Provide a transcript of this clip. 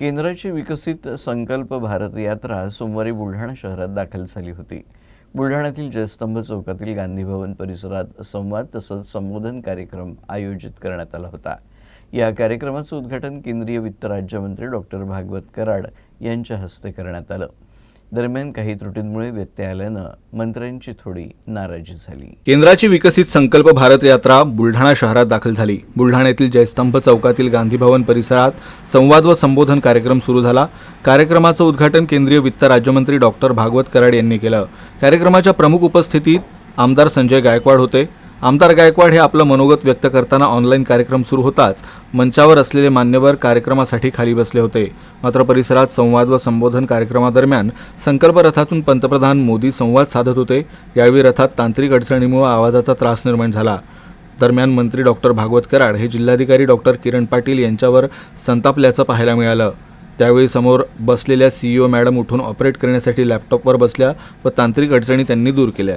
केंद्राची विकसित संकल्प भारत यात्रा सोमवारी बुलढाणा शहरात दाखल झाली होती. बुलढाण्यातील जयस्तंभ चौकातील गांधी भवन परिसरात संवाद तसंच संबोधन कार्यक्रम आयोजित करण्यात आला होता. या कार्यक्रमाचं उद्घाटन केंद्रीय वित्त राज्यमंत्री डॉक्टर भागवत कराड यांच्या हस्ते करण्यात आलं. दरम्यान काही त्रुटींमुळे व्यत्यय आल्यानं मंत्र्यांची थोडी नाराजी झाली. केंद्राची विकसित संकल्प भारत यात्रा बुलढाणा शहरात दाखल झाली. बुलढाण्यातील जयस्तंभ चौकातील गांधी भवन परिसरात संवाद व संबोधन कार्यक्रम सुरू झाला. कार्यक्रमाचं उद्घाटन केंद्रीय वित्त राज्यमंत्री डॉक्टर भागवत कराड यांनी केलं. कार्यक्रमाच्या प्रमुख उपस्थितीत आमदार संजय गायकवाड होते. आमदार गायकवाड हे आपलं मनोगत व्यक्त करताना ऑनलाईन कार्यक्रम सुरू होताच मंचावर असलेले मान्यवर कार्यक्रमासाठी खाली बसले होते. मात्र परिसरात संवाद व संबोधन कार्यक्रमादरम्यान संकल्प रथातून पंतप्रधान मोदी संवाद साधत होते. यावेळी रथात तांत्रिक अडचणीमुळे आवाजाचा त्रास निर्माण झाला. दरम्यान मंत्री डॉक्टर भागवत कराड हे जिल्हाधिकारी डॉक्टर किरण पाटील यांच्यावर संतापल्याचं पाहायला मिळालं. त्यावेळी समोर बसलेल्या सीईओ मॅडम उठून ऑपरेट करण्यासाठी लॅपटॉपवर बसल्या व तांत्रिक अडचणी त्यांनी दूर केल्या.